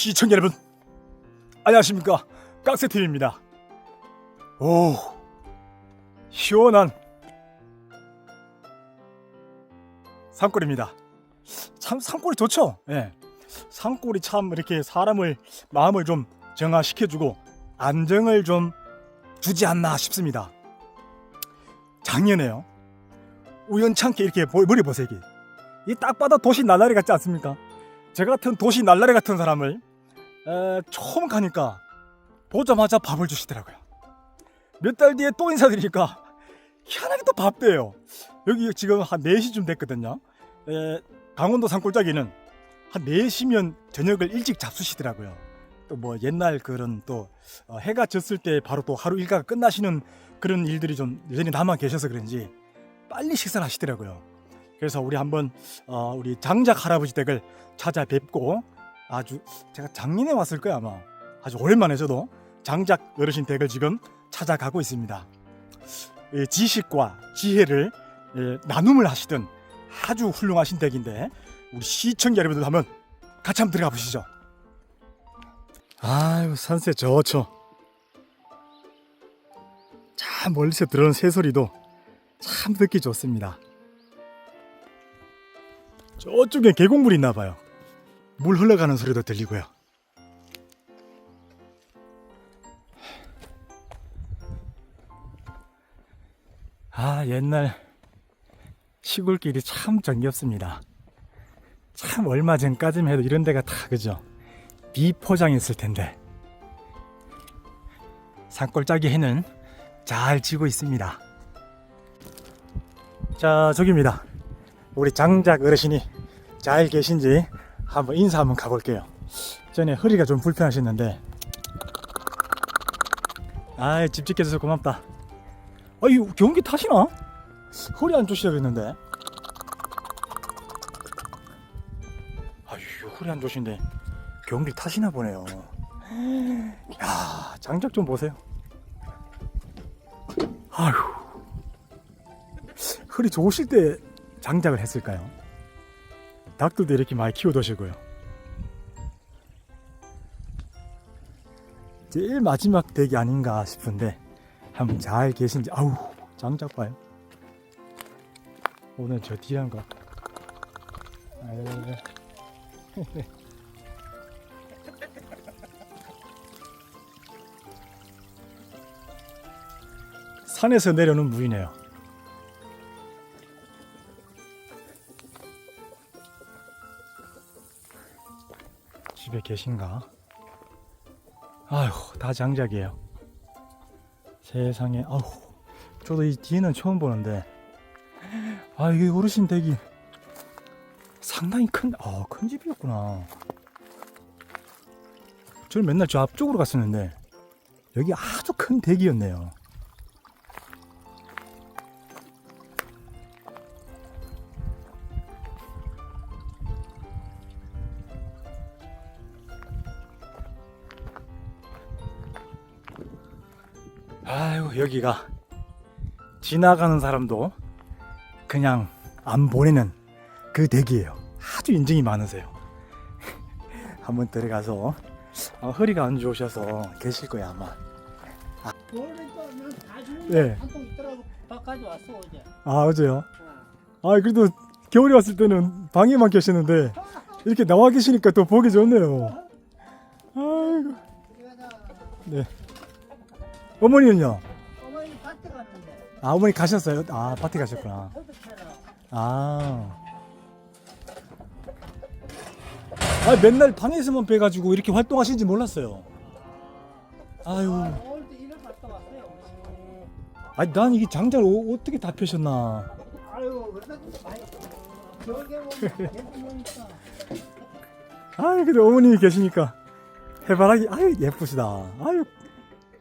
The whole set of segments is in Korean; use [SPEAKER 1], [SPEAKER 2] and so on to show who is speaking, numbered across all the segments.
[SPEAKER 1] 시청자 여러분 안녕하십니까? 깍새TV입니다. 오 시원한 산골입니다. 참 산골이 좋죠? 예. 산골이 참 이렇게 사람을 마음을 좀 정화시켜주고 안정을 좀 주지 않나 싶습니다. 작년에요. 우연찮게 이렇게 머- 머리 보세요 이딱 봐도 도시 날라리 같지 않습니까? 제 같은 도시 날라리 같은 사람을 에, 처음 가니까 보자마자 밥을 주시더라고요. 몇 달 뒤에 또 인사드리니까 희한하게 또 밥 돼요. 여기 지금 한 4시쯤 됐거든요. 에, 강원도 산골짜기는 한 4시면 저녁을 일찍 잡수시더라고요. 또 뭐 옛날 그런 또 어, 해가 졌을 때 바로 또 하루 일과가 끝나시는 그런 일들이 좀 여전히 남아 계셔서 그런지 빨리 식사를 하시더라고요. 그래서 우리 한번 어, 우리 장작 할아버지 댁을 찾아뵙고 아주 제가 작년에 왔을 거야 아마 아주 오랜만에 저도 장작 어르신 댁을 지금 찾아가고 있습니다. 예, 지식과 지혜를 예, 나눔을 하시던 아주 훌륭하신 댁인데 우리 시청자 여러분들 한번 같이 한번 들어가 보시죠. 아유 산세 좋죠. 참 멀리서 들어오는 새소리도 참 듣기 좋습니다. 저쪽에 계곡물이 있나 봐요. 물 흘러가는 소리도 들리고요. 아, 옛날 시골길이 참 정겹습니다. 참 얼마 전까지만 해도 이런 데가 다 그죠? 비포장했을 텐데. 산골짜기 해는 잘 지고 있습니다. 자, 저기입니다. 우리 장작 어르신이 잘 계신지 한번 인사 한번 가볼게요. 전에 허리가 좀 불편하셨는데, 아, 집 지켜줘서 고맙다. 아, 이 경기 타시나? 허리 안 좋으시다고 했는데. 아유, 허리 안 좋으신데 경기 타시나 보네요. 야, 장작 좀 보세요. 아휴, 허리 좋으실 때 장작을 했을까요? 닭들도 이렇게 많이 키워두시고요. 제일 마지막 댁이 아닌가 싶은데 한번 잘 계신지 아우 장작 봐요. 오늘 저 뒤란 거. 아유. 산에서 내려오는 물이네요. 집에 계신가? 아휴, 다 장작이에요. 세상에, 아휴, 저도 이 뒤에는 처음 보는데, 아, 이게 어르신 댁이 상당히 큰, 아, 큰 집이었구나. 저는 맨날 저 앞쪽으로 갔었는데, 여기 아주 큰 댁이었네요. 아유 여기가 지나가는 사람도 그냥 안 보내는 그 댁이에요. 아주 인증이 많으세요. 한번 들어가서 아, 허리가 안 좋으셔서 계실 거야 아마.
[SPEAKER 2] 난다 주는
[SPEAKER 1] 네.
[SPEAKER 2] 바까지 왔어 어제.
[SPEAKER 1] 아 어제요. 아 그래도 겨울에 왔을 때는 방에만 계시는데 이렇게 나와 계시니까 또 보기 좋네요. 아이고.
[SPEAKER 2] 그래가
[SPEAKER 1] 네. 어머니는요?
[SPEAKER 2] 어머니 밭에 갔는데.
[SPEAKER 1] 아 어머니 가셨어요? 아 파티 가셨구나.
[SPEAKER 2] 호두캐러.
[SPEAKER 1] 아. 아 맨날 방에서만 빼가지고 이렇게 활동하시는지 몰랐어요. 아유.
[SPEAKER 2] 오늘 또 일을 갔다 왔어요.
[SPEAKER 1] 아니 난 이게 장작을 어, 어떻게 다 펴셨나.
[SPEAKER 2] 많이 저게 보면.
[SPEAKER 1] 아유 근데 어머님이 계시니까 해바라기 아유 예쁘시다. 아유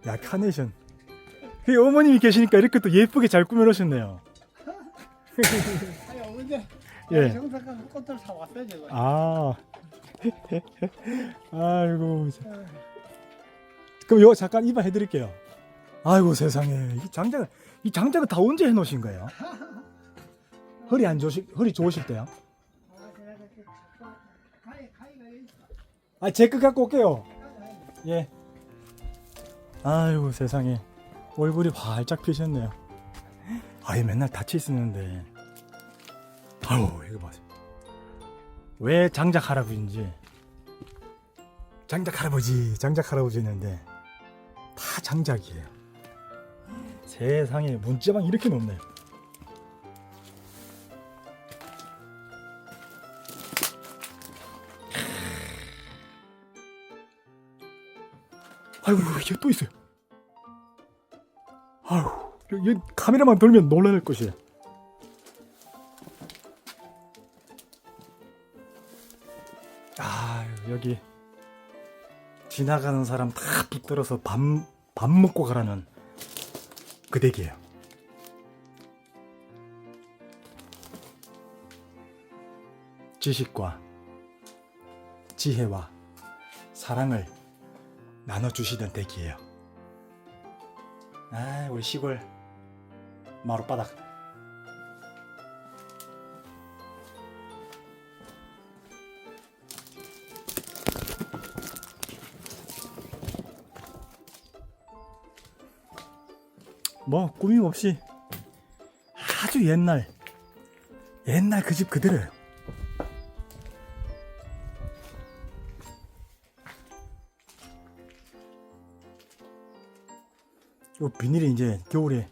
[SPEAKER 1] 야 카네이션. 그 어머님이 계시니까 이렇게 또 예쁘게 잘 꾸며놓으셨네요.
[SPEAKER 2] 아니 어제
[SPEAKER 1] 예.
[SPEAKER 2] 정상가 꽃들 사 왔어요 제가.
[SPEAKER 1] 아. 아이고. 참. 그럼 요 잠깐 이발 해드릴게요. 아이고 세상에 이 장작을 이 장작을 다 언제 해놓으신 거예요? 허리 안 좋으실 허리 좋으실 때요?
[SPEAKER 2] 아, 제가 이렇게 가위 가위가 있어.
[SPEAKER 1] 아, 제거 갖고 올게요. 예. 아이고, 세상에. 얼굴이 활짝 피셨네요. 아이, 맨날 다치 있었는데. 아유, 이거 봐세요. 왜 장작 할아버지인지. 장작 할아버지, 장작 할아버지 했는데. 다 장작이에요. 세상에, 문자방 이렇게 높네. 아이고 이게 또 있어요. 아유 여기 카메라만 돌면 놀랄 것이에요. 아 여기 지나가는 사람 다 붙들어서 밥, 밥 먹고 가라는 그 댁이에요. 지식과 지혜와 사랑을 나눠주시던 댁이에요. 아, 우리 시골 마룻바닥. 뭐 꾸밈 없이 아주 옛날 옛날 그 집 그대로예요. 요 비닐이 이제 겨울에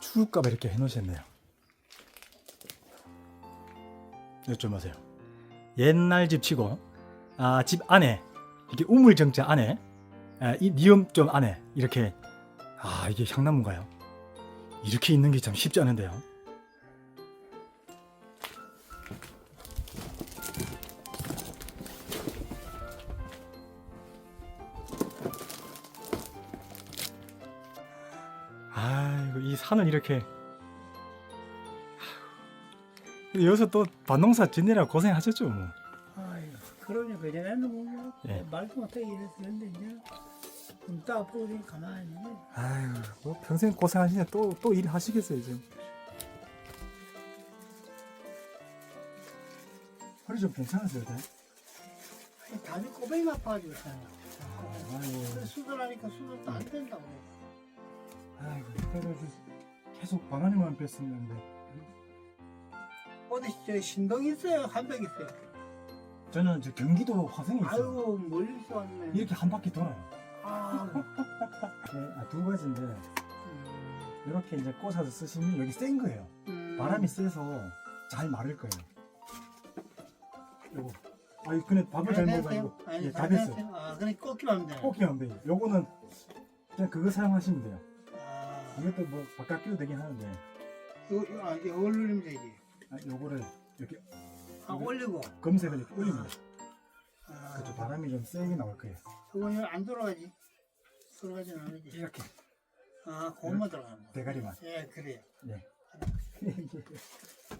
[SPEAKER 1] 추울까봐 이렇게 해놓으셨네요. 여쭤보세요. 옛날 집 치고 아, 집 안에 이게 우물정자 안에 아, 이 니엄점 안에 이렇게 아 이게 향나무인가요? 이렇게 있는 게 참 쉽지 않은데요. 산을 이렇게 근데 여기서 또 밭농사 짓느라 고생하셨죠 뭐.
[SPEAKER 2] 아유, 그러니 그전에는 뭐
[SPEAKER 1] 예.
[SPEAKER 2] 말도 못하게 이랬었는데 이제 좀또 앞으로 그냥 가만히 있네.
[SPEAKER 1] 아유 뭐 평생 고생하시냐 또 또 일 하시겠어요 지금. 허리 좀 괜찮으세요, 네?
[SPEAKER 2] 아니, 다리 꼬뱅이 아파가지고 있잖아.
[SPEAKER 1] 아이고,
[SPEAKER 2] 수술하니까 수술도 안 된다고.
[SPEAKER 1] 아이고 그래도 계속 바나니만 뺐었는데
[SPEAKER 2] 어디 저 신동 있어요? 한백 있어요?
[SPEAKER 1] 저는 저 경기도 화성에 있어요.
[SPEAKER 2] 아유 멀리서 왔네.
[SPEAKER 1] 이렇게 한 바퀴 돌아요.
[SPEAKER 2] 아,
[SPEAKER 1] 네, 아, 두 가지인데
[SPEAKER 2] 음,
[SPEAKER 1] 이렇게 이제 꽂아서 쓰시면 여기 센 거예요.
[SPEAKER 2] 음.
[SPEAKER 1] 바람이 세서 잘 마를 거예요. 요거. 아니 근데 밥을 잘 먹어가지고
[SPEAKER 2] 아니,
[SPEAKER 1] 예, 다다 됐어요.
[SPEAKER 2] 아, 그냥 꺾기만 하면 돼.
[SPEAKER 1] 꼭 하면 돼요. 요거는 그냥 그거 사용하시면 돼요.
[SPEAKER 2] 아,
[SPEAKER 1] 이것도 뭐 바깥 끼도 되긴 하는데
[SPEAKER 2] 이거, 이거, 아, 이거 올리면 되지.
[SPEAKER 1] 아, 요거를 이렇게
[SPEAKER 2] 아, 올리고.
[SPEAKER 1] 검색을 이렇게 올리면.
[SPEAKER 2] 아,
[SPEAKER 1] 그죠 바람이 좀 세게 나올 거예요.
[SPEAKER 2] 이거 안 돌아가지. 돌아가지는 않지.
[SPEAKER 1] 이렇게
[SPEAKER 2] 아, 고만 들어가는 거.
[SPEAKER 1] 대가리만.
[SPEAKER 2] 예, 그래요.
[SPEAKER 1] 예.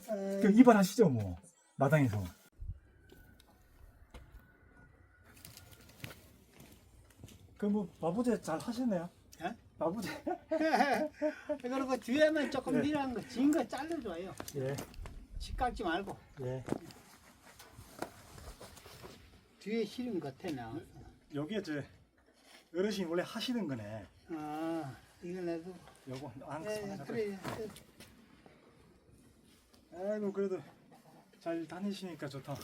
[SPEAKER 2] 아,
[SPEAKER 1] 그 이발하시죠 뭐 마당에서. 그뭐 마부제 잘 하셨네요.
[SPEAKER 2] 예?
[SPEAKER 1] 마부제.
[SPEAKER 2] 그리고 뒤에만 조금
[SPEAKER 1] 네.
[SPEAKER 2] 밀한 거, 진 거 잘라줘요.
[SPEAKER 1] 예.
[SPEAKER 2] 치 깎지 말고.
[SPEAKER 1] 예.
[SPEAKER 2] 뒤에 실은 것 같아, 나.
[SPEAKER 1] 여기에 저 어르신 원래 하시는 거네.
[SPEAKER 2] 아, 이거 내도.
[SPEAKER 1] 요거 안
[SPEAKER 2] 예, 예, 그래. 예.
[SPEAKER 1] 아이고 그래도 잘 다니시니까 좋다.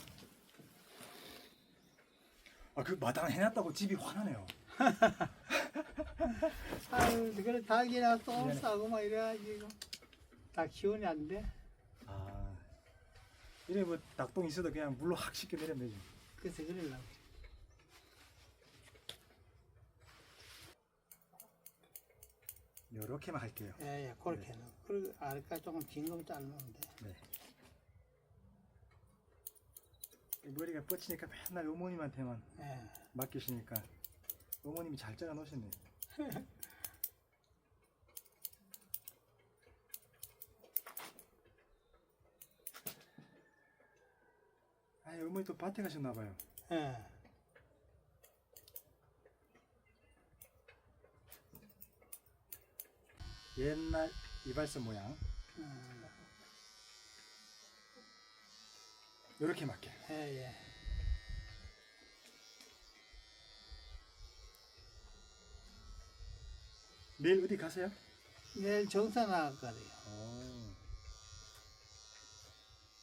[SPEAKER 1] 아 그 마당 해놨다고 집이 화나네요.
[SPEAKER 2] 아유, 그래, 닭이나 또
[SPEAKER 1] 미안해.
[SPEAKER 2] 싸고 막 이래야지, 이거. 닭 키우니 안 돼?
[SPEAKER 1] 아 이래 뭐 닭똥 있어도 그냥 물로 확 씻겨 내리면 되지.
[SPEAKER 2] 그래서 그러려고.
[SPEAKER 1] 요렇게만 할게요.
[SPEAKER 2] 예, 예, 그렇게. 네. 그리고 아래까지 조금 긴거 자르면 돼.
[SPEAKER 1] 머리가 뻗치니까 맨날 어머님한테만
[SPEAKER 2] 예.
[SPEAKER 1] 맡기시니까 어머님이 잘 잘라 놓으셨네. 아 어머니 또 밭에 가셨나 봐요.
[SPEAKER 2] 예.
[SPEAKER 1] 옛날 이발소 모양
[SPEAKER 2] 음,
[SPEAKER 1] 요렇게 맞게.
[SPEAKER 2] 예, 예.
[SPEAKER 1] 내일 어디 가세요?
[SPEAKER 2] 내일 정사 나갈거래요.
[SPEAKER 1] 어.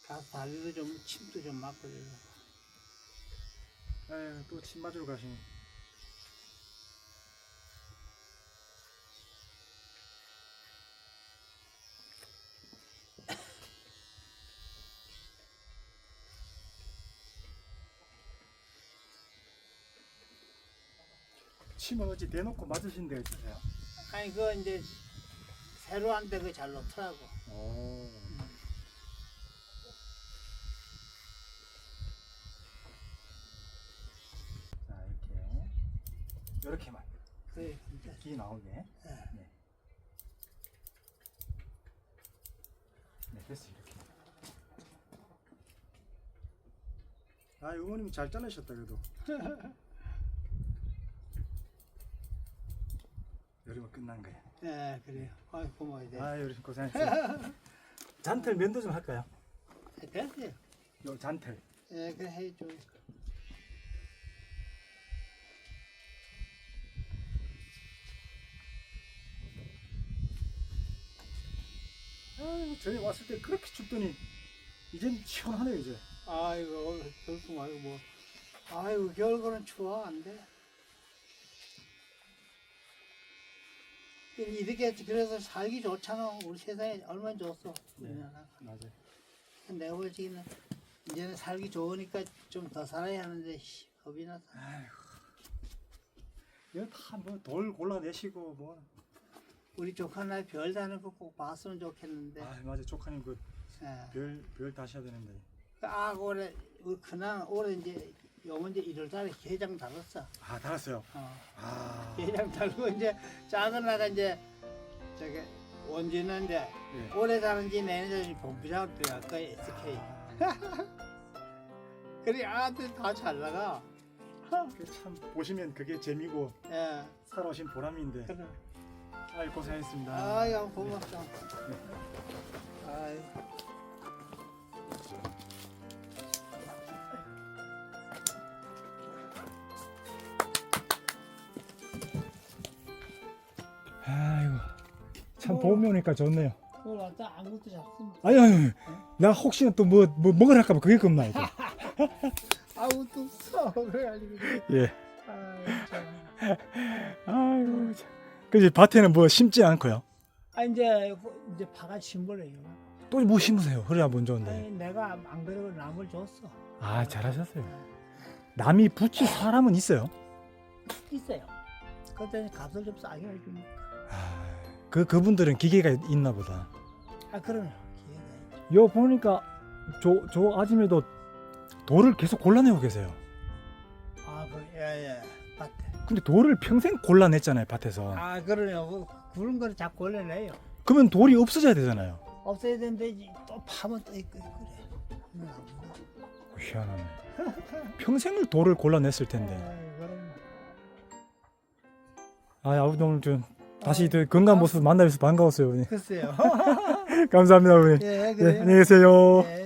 [SPEAKER 2] 가서 다리도 좀 침도 좀 맞고 그래요.
[SPEAKER 1] 아유 또 침 맞으러 가시네. 침을 어찌 대놓고 맞으신 데가 있으세요?
[SPEAKER 2] 아니 그거 이제 새로 한데 그거 잘 놓더라고.
[SPEAKER 1] 오. 자 이렇게 이렇게만
[SPEAKER 2] 그래 진짜.
[SPEAKER 1] 기 나오게.
[SPEAKER 2] 예.
[SPEAKER 1] 네. 네 됐어 이렇게. 아 어머님 잘 잘라셨다 그래도. 여름은 끝난 거야.
[SPEAKER 2] 예, 그래요. 아이 고마워요. 네.
[SPEAKER 1] 아 여름 고생했어요. 잔틀 면도 좀 할까요?
[SPEAKER 2] 됐어요.
[SPEAKER 1] 요 잔틀.
[SPEAKER 2] 예, 그래 해줘.
[SPEAKER 1] 아이고 전에 왔을 때 그렇게 춥더니 이젠 시원하네요 이제.
[SPEAKER 2] 아이고 결국 말고 뭐. 아이고 겨울 거는 추워 안 돼. 이렇게 그래서 살기 좋잖아. 우리 세상에 얼마나 좋았어.
[SPEAKER 1] 네.
[SPEAKER 2] 우리나라.
[SPEAKER 1] 맞아요.
[SPEAKER 2] 내가 볼지는 이제는 살기 좋으니까 좀 더 살아야 하는데 씨, 겁이 나서.
[SPEAKER 1] 이거 다뭐 돌 골라내시고 뭐.
[SPEAKER 2] 우리 조카 날별 다는 거 꼭 봤으면 좋겠는데.
[SPEAKER 1] 아 맞아 조카님 그
[SPEAKER 2] 예.
[SPEAKER 1] 별 별 다셔야 되는데.
[SPEAKER 2] 아 올해 어, 그날 올해 이제 요번 이제 1월달에 게장 달았어.
[SPEAKER 1] 아 달았어요.
[SPEAKER 2] 어.
[SPEAKER 1] 아.
[SPEAKER 2] 게장 달고 이제 작은 나가 이제 저기 원지는 이제
[SPEAKER 1] 예.
[SPEAKER 2] 올해 다는지 내년에 본부장으로 들어갈 거야 SK. 그래 아들 다 잘 나가.
[SPEAKER 1] 그참 보시면 그게 재미고
[SPEAKER 2] 예.
[SPEAKER 1] 살아오신 보람인데.
[SPEAKER 2] 그래.
[SPEAKER 1] 아이 고생했습니다.
[SPEAKER 2] 아유 고맙다. 아유.
[SPEAKER 1] 아이 참
[SPEAKER 2] 뭐.
[SPEAKER 1] 봄이 오니까 좋네요.
[SPEAKER 2] 오늘 왔다 아무것도 잡습니다.
[SPEAKER 1] 아니 아니 나 혹시나 또 뭐 뭐 먹으러 할까봐 그게 겁나 이제.
[SPEAKER 2] 아무것도 없어. 그래가지고.
[SPEAKER 1] 예.
[SPEAKER 2] 아유 참.
[SPEAKER 1] 아이고 참. 그지 밭에는 뭐 심지 않고요.
[SPEAKER 2] 아 이제 이제 파가 심벌해요.
[SPEAKER 1] 또 뭐 심으세요? 한번 좋은데.
[SPEAKER 2] 아니 내가 안 그래도 남을 줬어.
[SPEAKER 1] 아 잘하셨어요. 남이 붙일 사람은 있어요.
[SPEAKER 2] 있어요. 그때 값을 좀 싸게 해주면.
[SPEAKER 1] 아, 그 그분들은 기계가 있나 보다.
[SPEAKER 2] 아 있죠.
[SPEAKER 1] 요 보니까 저 저 아줌매도 돌을 계속 골라내고 계세요.
[SPEAKER 2] 아 그, 예예. 밭에.
[SPEAKER 1] 근데 돌을 평생 골라냈잖아요 밭에서.
[SPEAKER 2] 아 그러네요. 그, 그런 거를 자꾸 올려내요.
[SPEAKER 1] 그러면 돌이 없어져야 되잖아요.
[SPEAKER 2] 없어야 되는데 또 파면 또 있고 그래. 음,
[SPEAKER 1] 희한하네. 평생을 돌을 골라냈을 텐데.
[SPEAKER 2] 아이, 그럼.
[SPEAKER 1] 아 아버님 오늘 좀 다시 또 건강한 모습 만나서 반가웠어요. 어머니.
[SPEAKER 2] 글쎄요.
[SPEAKER 1] 감사합니다 어머니.
[SPEAKER 2] 예
[SPEAKER 1] 네,
[SPEAKER 2] 그래요.
[SPEAKER 1] 안녕히 계세요.
[SPEAKER 2] 예.